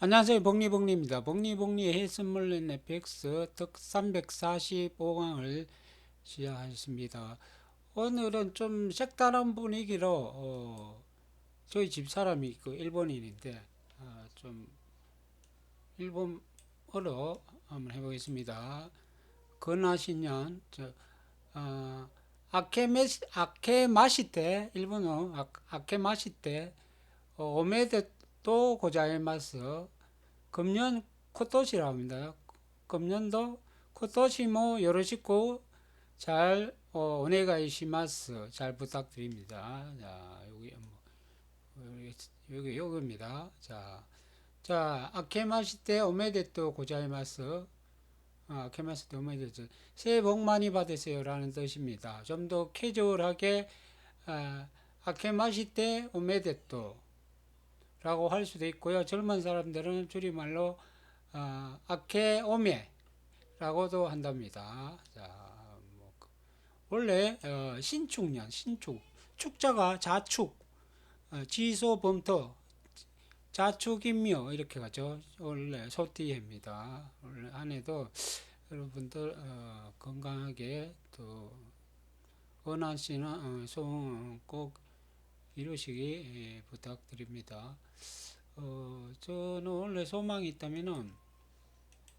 안녕하세요. 복리복리입니다. 복리복리 해선물린 FX 득 345강을 시작하겠습니다. 오늘은 좀 색다른 분위기로 어, 저희 집사람이 그 일본인인데 어, 좀 일본어로 한번 해보겠습니다. 근하신년 저, 어, 아케메시, 아케마시테 일본어 아, 아케마시테 어, 오메데 또 고자이마스 금년 코토시라고 합니다. 금년도 코토시 모 요로시코 잘 어, 오네가이시마스 잘 부탁드립니다. 자 여기 뭐 여기 요겁니다. 자, 자 아케마시테 오메데또 고자이마스 아, 아케마시테 오메데또 새해 복 많이 받으세요라는 뜻입니다. 좀 더 캐주얼하게 아, 아케마시테 오메데또 라고 할 수도 있고요. 젊은 사람들은 줄임말로 어, 아케오메 라고도 한답니다. 자, 뭐, 그- 원래 어, 신축년, 신축, 축자가 자축, 어, 지소범터, 자축인묘 이렇게 가죠. 원래 소띠입니다. 원래 안에도 여러분들 어, 건강하게 또 원하시는 어, 소원 꼭 이루시기 예, 부탁드립니다. 어, 저는 원래 소망이 있다면은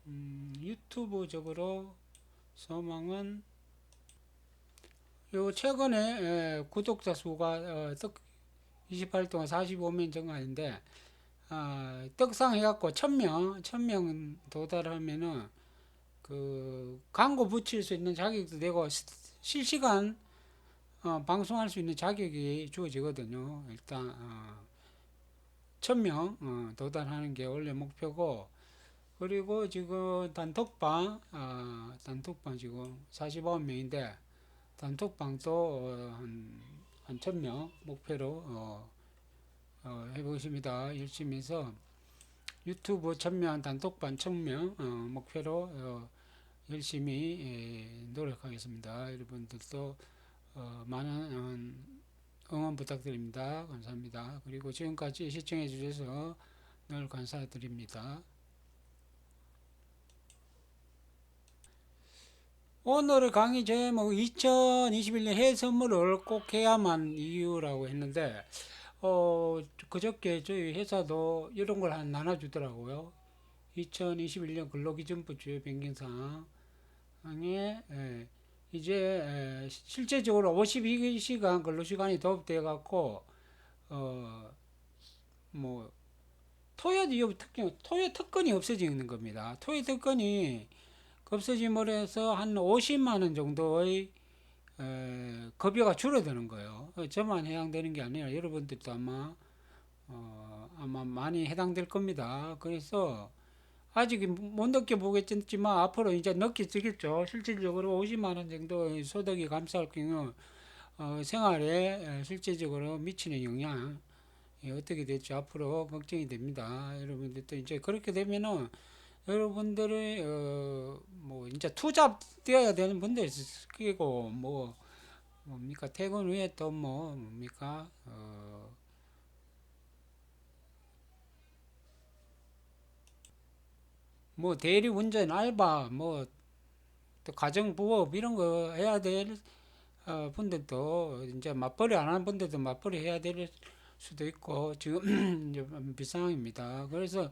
음, 유튜브적으로 소망은 요 최근에 에, 구독자 수가 어, 떡 28일 동안 45명 증가했는데 아, 떡상 해갖고 1000명 1000명 도달하면은 그 광고 붙일 수 있는 자격도 되고 시- 실시간 어, 방송할 수 있는 자격이 주어지거든요. 일단 어, 1000명 어, 도달하는 게 원래 목표고 그리고 지금 단톡방 아, 단톡방 지금 49명인데 단톡방도 어, 한, 한 1000명 목표로 어, 어, 해보겠습니다. 열심히 해서 유튜브 1000명 단톡방 1000명 어, 목표로 어, 열심히 예, 노력하겠습니다. 여러분들도 어, 많은 음, 응원 부탁드립니다. 감사합니다. 그리고 지금까지 시청해 주셔서 늘 감사드립니다. 오늘 강의 제목 2021년 해외 선물을 꼭 해야만 이유라고 했는데 어, 그저께 저희 회사도 이런 걸 한 나눠주더라고요. 2021년 근로기준법 주요 변경사항에 예, 이제 에, 실제적으로 52시간 근로시간이 도입돼 갖고 어 뭐 토요 특권 토요 특권이 없어지는 겁니다. 토요 특권이 없어짐으로 해서 한 50만 원 정도의 에, 급여가 줄어드는 거예요. 어, 저만 해당되는 게 아니라 여러분들도 아마 어, 아마 많이 해당될 겁니다. 그래서 아직 못 느껴보겠지만 앞으로 이제 느껴지겠죠. 실질적으로 50만 원 정도 소득이 감소할 경우 어, 생활에 실제적으로 미치는 영향 이 어떻게 될지 앞으로 걱정이 됩니다. 여러분들도 이제 그렇게 되면은 여러분들의 어, 뭐 이제 투잡 되어야 되는 분들 끼고 뭐 뭡니까 퇴근 후에 또 뭐 뭡니까 어, 뭐 대리 운전 알바 뭐 또 가정부업 이런 거 해야 될 어, 분들도 이제 맞벌이 안 하는 분들도 맞벌이 해야 될 수도 있고 지금 비상입니다. 그래서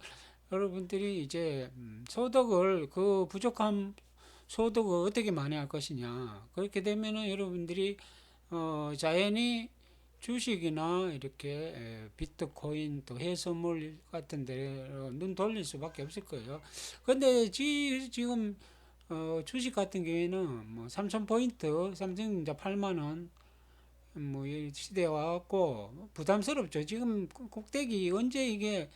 여러분들이 이제 음, 소득을 그 부족한 소득을 어떻게 만회할 것이냐 그렇게 되면은 여러분들이 어, 자연히 주식이나 이렇게 에, 비트코인 또 해선물 같은 데눈 돌릴 수밖에 없을 거예요. 근데 지, 지금 어, 주식 같은 경우에는 뭐 3,000포인트, 삼성 이제 8만원, 뭐, 이 시대에 와갖고 부담스럽죠. 지금 꼭대기 언제 이게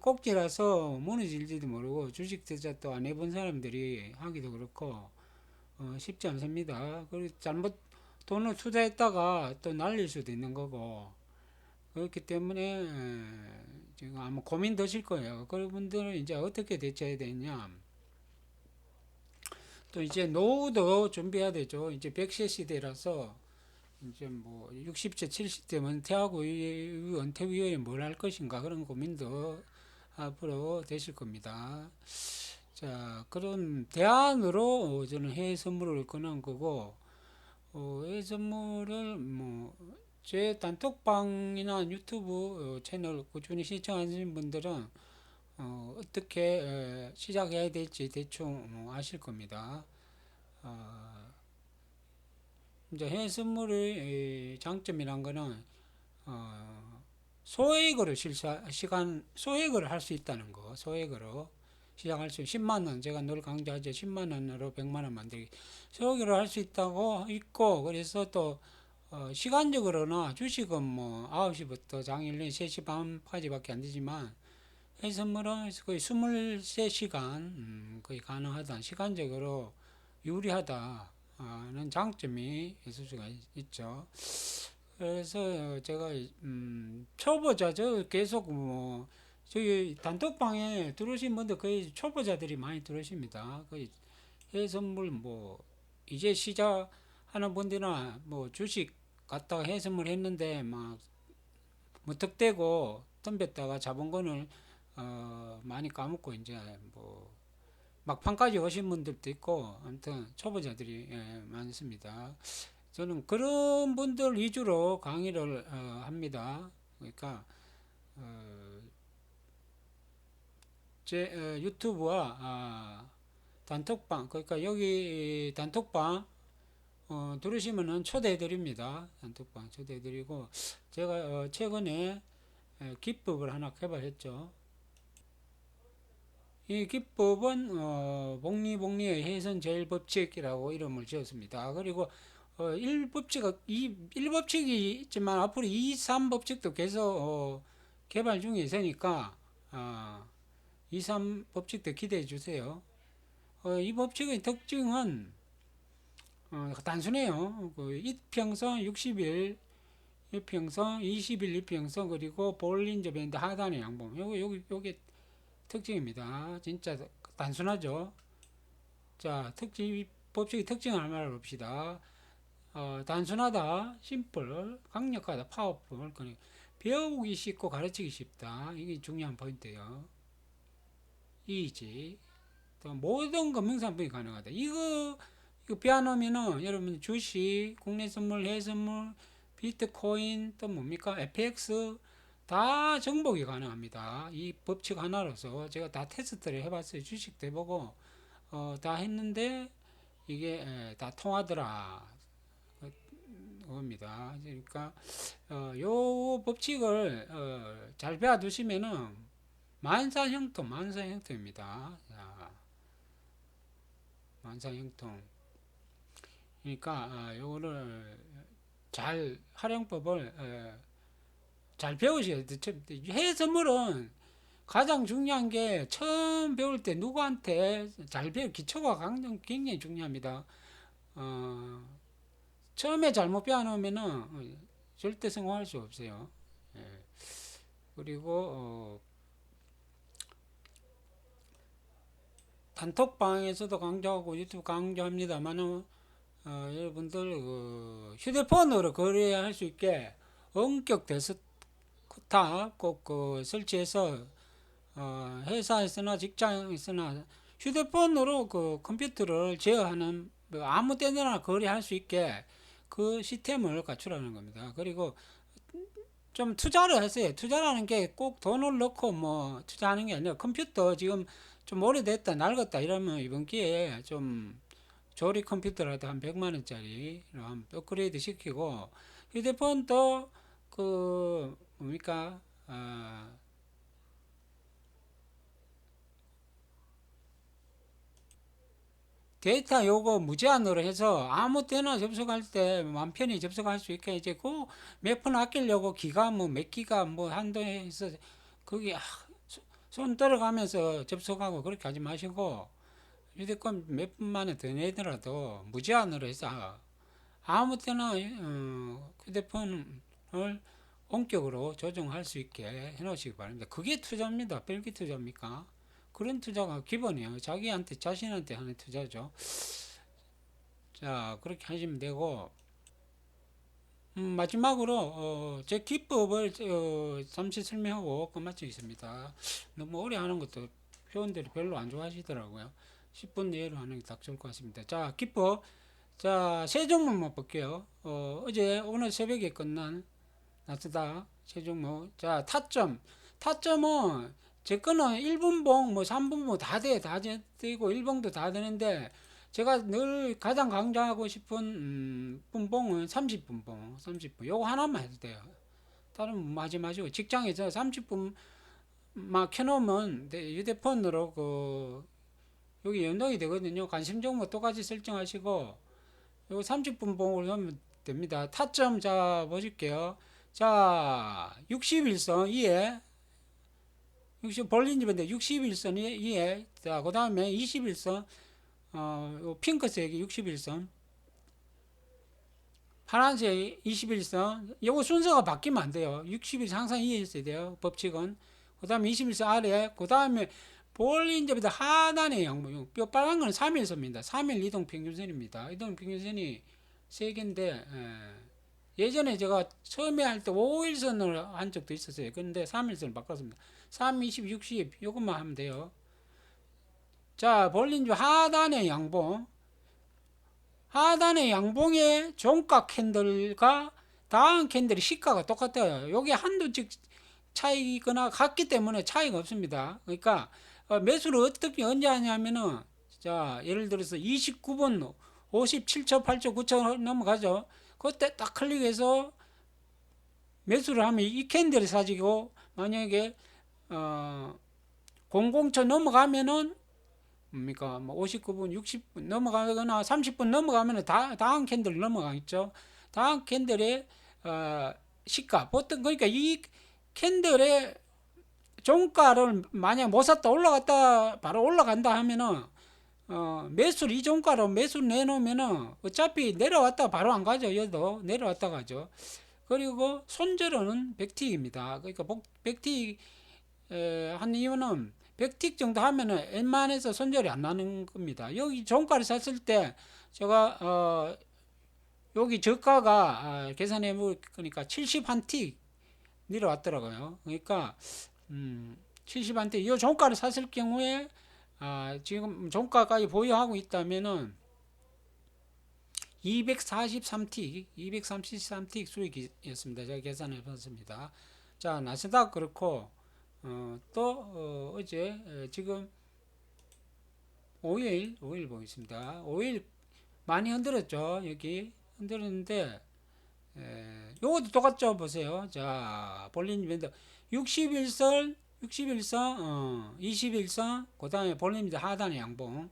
꼭지라서 무너질지도 모르고 주식 투자 또 안 해본 사람들이 하기도 그렇고 어, 쉽지 않습니다. 그리고 잘못 돈을 투자했다가 또 날릴 수도 있는 거고 그렇기 때문에 에, 지금 아마 고민 되실 거예요. 그분들은 이제 어떻게 대처해야 되냐. 또 이제 노후도 준비해야 되죠. 이제 100세 시대라서 이제 뭐 60세, 70대 은퇴하고 이 은퇴 이후에 뭘 할 것인가 그런 고민도 앞으로 되실 겁니다. 자, 그런 대안으로 어, 저는 해외 선물을 권한 거고, 어, 해외 선물을 뭐, 제 단톡방이나 유튜브 어, 채널 꾸준히 시청하시는 분들은 어, 어떻게 에, 시작해야 될지 대충 어, 아실 겁니다. 어, 이제 해외 선물의 장점이란 거는 어, 소액으로 실사 시간 소액으로 할 수 있다는 거 소액으로 시작할 수 10만 원 제가 늘 강조하죠. 10만 원으로 100만 원 만들기. 소액으로 할수 있다고 있고 그래서 또 어, 시간적으로나 주식은 뭐 9시부터 장일리 3시 반까지밖에 안 되지만 이 선물은 거의 23시간 음, 거의 가능하다. 시간적으로 유리하다는 장점이 있을 수가 있- 있죠. 그래서 제가 음, 초보자 저 계속 뭐 저기 단톡방에 들어오신 분들 거의 초보자들이 많이 들어오십니다. 거의 해외 선물 뭐 이제 시작하는 분들이나 뭐 주식 갖다가 해외 선물 했는데 막 무턱대고 덤볐다가 자본금을 어, 많이 까먹고 이제 뭐 막판까지 오신 분들도 있고 아무튼 초보자들이 예, 많습니다. 저는 그런 분들 위주로 강의를 어, 합니다. 그러니까 어, 제 어, 유튜브와 아, 단톡방 그러니까 여기 단톡방 어, 들으시면은 초대해 드립니다. 단톡방 초대해 드리고 제가 어, 최근에 에, 기법을 하나 개발했죠. 이 기법은 어, 복리복리의 해선 제일 법칙이라고 이름을 지었습니다. 그리고 어, 1법칙, 이 1법칙이 있지만 앞으로 2, 3법칙도 계속 어, 개발 중에 있으니까 어, 2, 3 법칙도 기대해 주세요. 어, 이 법칙의 특징은 어, 단순해요. 그 이평선 60일, 이평선 20일 이평선 그리고 볼린저 밴드 하단의 양봉. 요거 요기 요게 특징입니다. 진짜 단순하죠. 자, 특징 법칙의 특징을 한번 알아봅시다. 어, 단순하다, 심플, 강력하다, 파워풀. 그러니까 배우기 쉽고 가르치기 쉽다. 이게 중요한 포인트예요. 또 모든 금융상품이 가능하다. 이거 이거 배워놓으면은 여러분 주식, 국내 선물, 해외 선물, 비트코인 또 뭡니까? FX 다 정복이 가능합니다. 이 법칙 하나로서 제가 다 테스트를 해봤어요. 주식도 해보고 어, 다 했는데 이게 에, 다 통하더라. 겁니다. 그러니까 어, 요 법칙을 어, 잘 배워두시면은 만사 형통, 만사 형통입니다. 자, 만사 형통. 그러니까 어, 요거를 잘 활용법을 어, 잘 배우셔야 돼요. 해외 선물은 가장 중요한 게 처음 배울 때 누구한테 잘 배우 기초가 굉장히, 중요합니다. 어, 처음에 잘못 배워놓으면은 어, 절대 성공할 수 없어요. 예. 그리고 어, 단톡방에서도 강조하고 유튜브 강조합니다만은 어, 여러분들 그 휴대폰으로 거래할 수 있게 원격 데스크탑 꼭그 설치해서 어, 회사에서나 직장에서나 휴대폰으로 그 컴퓨터를 제어하는 뭐 아무 때나 거래할 수 있게 그 시스템을 갖추라는 겁니다. 그리고 좀 투자를 했어요. 투자라는 게 꼭 돈을 넣고 뭐 투자하는 게 아니라 컴퓨터 지금 좀 오래됐다 낡았다 이러면 이번 기회에 좀 조립 컴퓨터라도 한 100만 원짜리 한 업그레이드 시키고 휴대폰도 그 뭡니까? 아, 데이터 요거 무제한으로 해서 아무 때나 접속할 때 마음 편히 접속할 수 있게 이제 그 몇 푼 아끼려고 기가 뭐 몇 기가 뭐 한도해서 그게 아, 소- 손 떨어가면서 접속하고 그렇게 하지 마시고 휴대폰 몇 분 만 에 더 내더라도 무제한으로 해서 아무 때나 어, 휴대폰을 원격으로 조정할 수 있게 해놓으시기 바랍니다. 그게 투자입니다. 별게 투자입니까? 그런 투자가 기본이에요. 자기한테 자신한테 하는 투자죠. 자 그렇게 하시면 되고 음, 마지막으로 어, 제 기법을 어, 잠시 설명하고 끝마치겠습니다. 너무 오래 하는 것도 회원들이 별로 안 좋아하시더라고요. 10분 내로 하는 게 딱 좋을 것 같습니다. 자, 기법. 자, 세 종목만 볼게요. 어, 어제 오늘 새벽에 끝난 나스닥 세 종목. 자, 타점. 타점은 제 거는 1분봉, 뭐 3분봉 다 돼, 다 되고 1봉도 다 되는데 제가 늘 가장 강조하고 싶은 음, 분봉은 30분봉, 30분. 요거 하나만 해도 돼요. 다른 뭐 하지 마시고 직장에서 30분 막 켜놓으면 내 휴대폰으로 그 여기 연동이 되거든요. 관심 종목 똑같이 설정하시고 요거 30분 봉을 하면 됩니다. 타점 자 보실게요. 자 61선 이에 60 벌린집인데 61선 이에 자그 다음에 21선 어, 요 핑크색이 61선. 파란색 21선. 요거 순서가 바뀌면 안 돼요. 60일 항상 이해 있어야 돼요 법칙은. 그 다음에 21선 아래 그 다음에 볼린접에다 하단의 양봉 뼈 빨간 건 3일선입니다. 3일 이동 평균선입니다. 이동 평균선이 3개인데 예. 전에 제가 처음에 할 때 5일선을 한 적도 있었어요. 근데 3일선을 바꿨습니다. 3, 20, 60 요것만 하면 돼요 자, 볼린주 하단의 양봉. 하단의 양봉의 종가 캔들과 다음 캔들의 시가가 똑같아요. 여기 한도씩 차이거나 같기 때문에 차이가 없습니다. 그러니까 어, 매수를 어떻게 언제 하냐면은 자, 예를 들어서 29분 57초, 8초, 9초 넘어가죠. 그때 딱 클릭해서 매수를 하면 이 캔들을 사지고 만약에 어 00초 넘어가면은 뭡니까? 뭐 59분 60분 넘어가거나 30분 넘어가면 다 다음 캔들 넘어가겠죠. 다음 캔들의 어, 시가 보통 그러니까 이 캔들의 종가를 만약 못 샀다 올라갔다 바로 올라간다 하면은 어, 매수를 이 종가로 매수를 내놓으면은 어차피 내려왔다 바로 안 가죠. 얘도 내려왔다 가죠. 그리고 손절은 백틱입니다. 그러니까 백틱 한 이유는 100틱 정도 하면은 웬만해서 손절이 안 나는 겁니다. 여기 종가를 샀을 때 제가 어 여기 저가가 아, 계산해 보니까 70한틱 내려왔더라고요. 그러니까 음 70한틱 이 종가를 샀을 경우에 아, 지금 종가까지 보유하고 있다면은 243틱, 233틱 수익이었습니다. 제가 계산해 봤습니다. 자, 나스닥 그렇고 어, 또 어, 제 지금 5일 5일 보겠습니다. 5일 많이 흔들었죠. 여기 흔들었는데 에, 요것도 똑같죠. 보세요. 자 볼린 밴드 61선 61선 어, 21선 그 다음에 볼린 밴드 하단의 양봉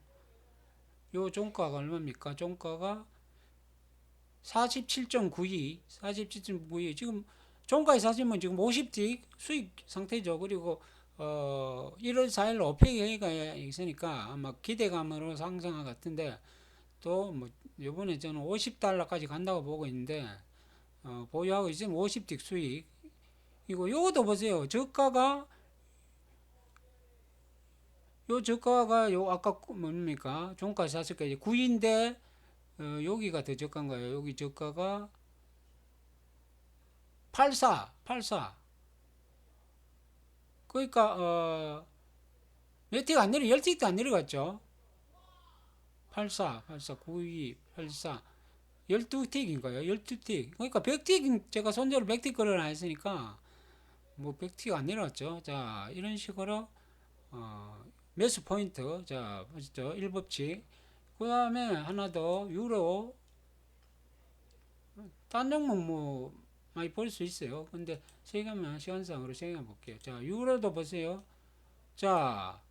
요 종가가 얼마입니까? 종가가 47.92 47.92 지금 종가에 사시면 지금 50틱 수익 상태죠. 그리고 어 1월 4일 오펙 회의가 있으니까 아마 기대감으로 상승한 것 같은데 또 뭐 요번에 저는 50달러까지 간다고 보고 있는데 어 보유하고 있으면 50틱 수익 이거 요것도 보세요. 저가가 요 저가가 요 아까 뭡니까? 종가 샀을 때 9인데 어 여기가 더 저가인 거예요. 여기 저가가 84, 84. 그러니까 어, 몇틱안 내려, 10틱도 안 내려갔죠. 84, 84, 92, 84. 12틱인 거예요. 12틱. 그러니까 100틱, 제가 손절을 100틱 걸어놔 했으니까, 뭐 100틱 안 내려왔죠. 자, 이런 식으로, 어, 매수 포인트. 자, 보시죠. 1법칙. 그 다음에 하나 더, 유로. 딴 종목 뭐, 많이 볼 수 있어요. 근데 세금은 시간상으로 생각해 볼게요. 자, 유로도 보세요. 자,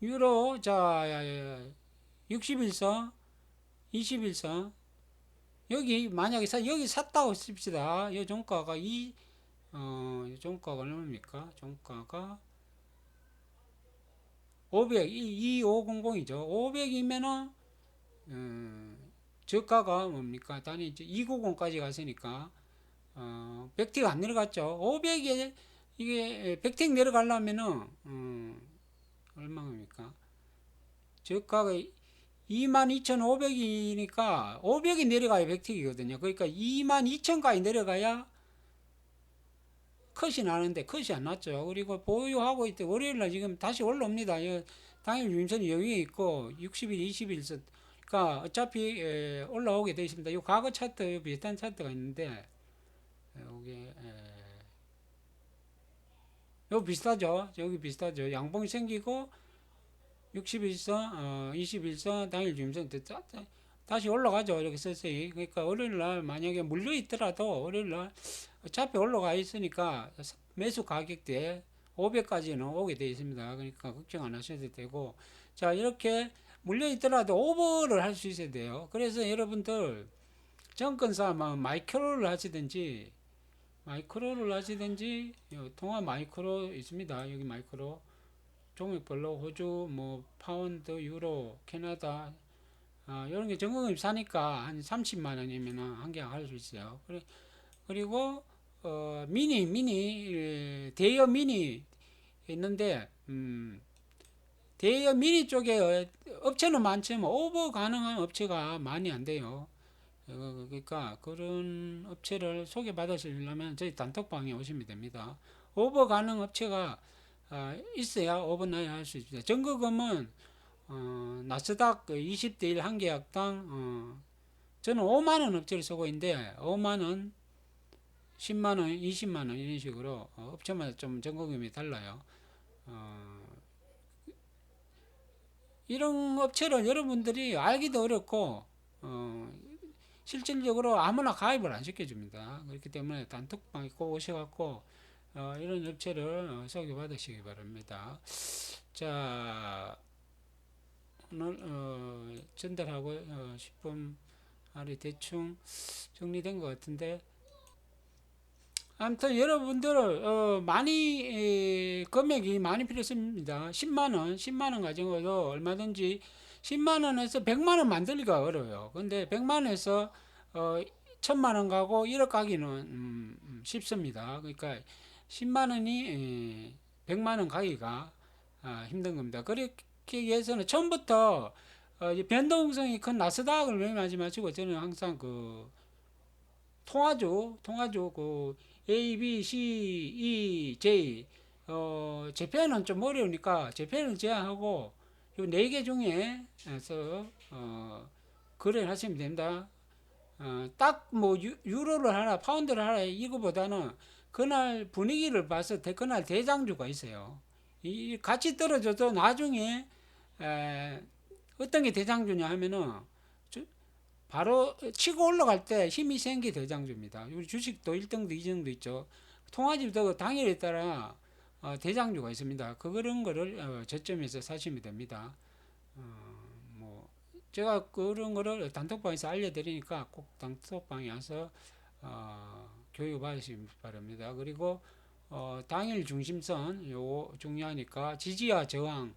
유로, 자, 61선, 21선. 여기, 만약에 사, 여기 샀다고 씁시다. 이 종가가 이, 어, 이 종가가 얼마입니까? 종가가 500, 2500이죠. 500이면은, 음, 저가가 뭡니까? 단위 이제 290까지 갔으니까, 어, 100틱 안 내려갔죠. 500에 이게 100틱 내려가려면은 음, 얼마입니까? 저가가 22,500이니까 500이 내려가야 백틱이거든요. 그러니까 22,000까지 내려가야 컷이 나는데 컷이 안 났죠. 그리고 보유하고 있대 월요일 날 지금 다시 올라옵니다. 이 당일 유임선이 여기에 있고 60일, 20일 그러니까 어차피 에, 올라오게 되어 있습니다. 이 과거 차트 비슷한 차트가 있는데 여기 에, 요 비슷하죠. 여기 비슷하죠. 양봉이 생기고 60일선, 어, 21선 당일 다- 다시 올라가죠. 이렇게 서서히. 그러니까 월요일 날 만약에 물려 있더라도 월요일 날 어차피 올라가 있으니까 매수 가격대 500까지는 오게 되어 있습니다. 그러니까 걱정 안 하셔도 되고 자 이렇게 물려 있더라도 오버를 할 수 있어야 돼요. 그래서 여러분들 정권사 뭐 마이크로를 하시든지 마이크로를 하시든지 요 통화 마이크로 있습니다. 여기 마이크로 종목별로 호주 뭐 파운드 유로 캐나다 아, 이런 게 전공금 사니까 한 30만 원이면은 한개 할 수 있어요. 그래- 그리고 어, 미니 미니 에, 대여 미니 있는데 음, 대여 미니 쪽에 어, 업체는 많지만 오버 가능한 업체가 많이 안 돼요. 어, 그러니까 그런 업체를 소개받으시려면 저희 단톡방에 오시면 됩니다. 오버 가능 업체가 아, 있어야 오버나이 할 수 있습니다. 전거금은 어, 나스닥 20대 1 한 계약당 어, 저는 5만 원 업체를 쓰고 있는데 5만 원, 10만 원, 20만 원 이런 식으로 어, 업체마다 좀 전거금이 달라요. 어, 이런 업체를 여러분들이 알기도 어렵고 어, 실질적으로 아무나 가입을 안 시켜줍니다. 그렇기 때문에 단톡방에 꼭 오셔갖고 어, 이런 업체를 어, 소개받으시기 바랍니다. 자 오늘 어, 전달하고 어, 싶은 말이 대충 정리된 것 같은데 아무튼 여러분들 어, 많이 에, 금액이 많이 필요했습니다. 10만 원, 10만 원 가지고도 얼마든지 10만 원에서 100만 원 만들기가 어려워요. 근데 100만 원에서 어, 1000만 원 가고 1억 가기는 음, 음, 쉽습니다. 그러니까 10만 원이 에, 100만 원 가기가 아, 힘든 겁니다. 그렇기 위해서는 처음부터 어, 이 변동성이 큰 나스닥을 매매하지 마시고 저는 항상 그 통화주, 통화주 그 A, B, C, E, J 어, 재팬은 좀 어려우니까 재팬을 제한하고 요 네 개 중에서 어, 거래를 하시면 됩니다. 어, 딱뭐 유로를 하나, 파운드를 하나 이거보다는 그날 분위기를 봐서 대- 그날 대장주가 있어요. 이 같이 떨어져도 나중에 에, 어떤 게 대장주냐 하면은 저- 바로 치고 올라갈 때 힘이 센 게 대장주입니다. 우리 주식도 1등도 2등도 있죠. 통화집도 당일에 따라 어, 대장주가 있습니다. 그 그런 거를 어, 저점에서 사시면 됩니다. 어, 뭐 제가 그런 거를 단톡방에서 알려드리니까 꼭 단톡방에 와서 어, 교육 받으시기 바랍니다. 그리고 어, 당일 중심선 요 중요하니까 지지와 저항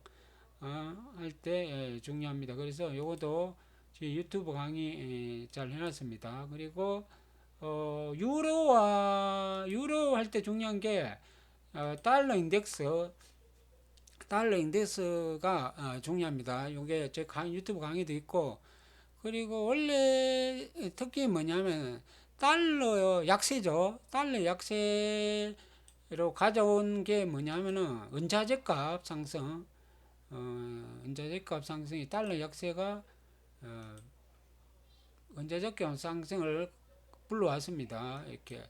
어, 할때 중요합니다. 그래서 요것도 제 유튜브 강의 에, 잘 해놨습니다. 그리고 어, 유로와 유로 할 때 중요한 게 어, 달러 인덱스 달러 인덱스가 어, 중요합니다. 요게 제 강, 유튜브 강의도 있고 그리고 원래 특징이 뭐냐면 달러 약세죠. 달러 약세로 가져온 게 뭐냐면은 은자재 값 상승, 어, 은자재 값 상승이 달러 약세가 어, 은자재 값 상승을 불러왔습니다. 이렇게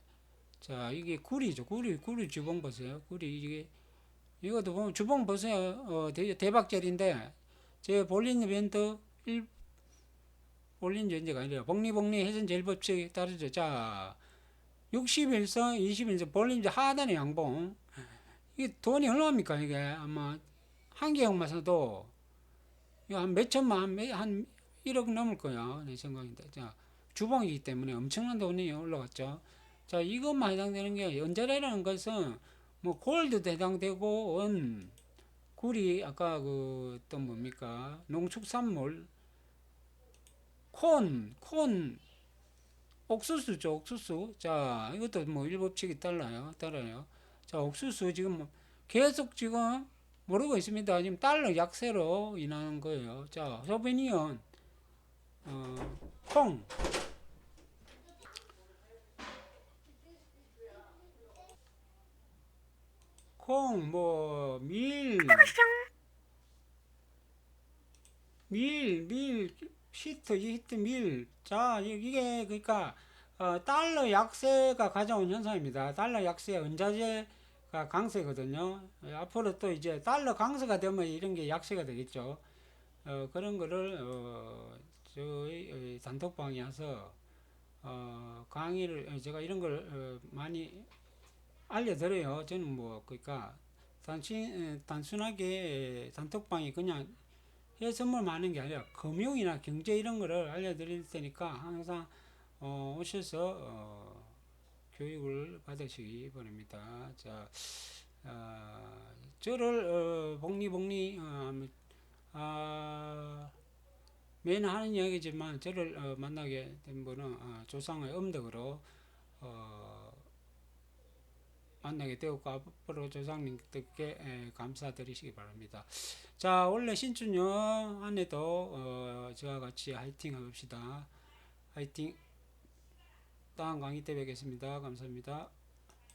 자 이게 구리죠. 구리 구리 주봉 보세요. 구리 이게 이것도 보면 주봉 보세요. 어, 대, 대박절인데 제 볼린 이벤트 1 올린 전제가 아니라 복리복리 해선 제일법칙에 따르죠. 자, 61선, 21선 볼린 하단의 양봉. 이게 돈이 얼마입니까? 이게 아마 한 개역만 사도 한 몇천만, 한, 몇- 한 1억 넘을 거야. 내 생각인데. 자, 주봉이기 때문에 엄청난 돈이 올라갔죠. 자, 이것만 해당되는 게 연자래라는 것은 뭐 골드도 해당되고 은, 구리 아까 그또 뭡니까? 농축산물 콘, 콘, 옥수수죠, 옥수수. 자, 이것도 뭐 일법칙이 달라요, 따라요. 자, 옥수수 지금 계속 지금 모르고 있습니다. 지금 달러 약세로 인하는 거예요. 자, 소비니언, 어, 콩, 콩, 뭐, 밀, 밀, 밀, 시트, 히트, 밀. 자, 이- 이게, 그러니까, 어, 달러 약세가 가져온 현상입니다. 달러 약세, 은자재가 강세거든요. 어, 앞으로 또 이제 달러 강세가 되면 이런 게 약세가 되겠죠. 어, 그런 거를, 어, 저희 어, 단톡방에 와서, 어, 강의를, 어, 제가 이런 걸, 어, 많이 알려드려요. 저는 뭐, 그러니까, 단순, 어, 단순하게 단톡방이 그냥 해선물 하는 게 아니라 금융이나 경제 이런 거를 알려드릴 테니까 항상 어, 오셔서 어, 교육을 받으시기 바랍니다. 자, 아, 저를 어, 복리 복리 어, 아, 매일 하는 이야기지만 저를 어, 만나게 된 분은 어, 조상의 음덕으로 어, 만나게 되었고 앞으로 조상님들께 에, 감사드리시기 바랍니다. 자, 원래 신춘년 한 해도 어, 저와 같이 화이팅 해봅시다. 화이팅. 다음 강의 때 뵙겠습니다. 감사합니다.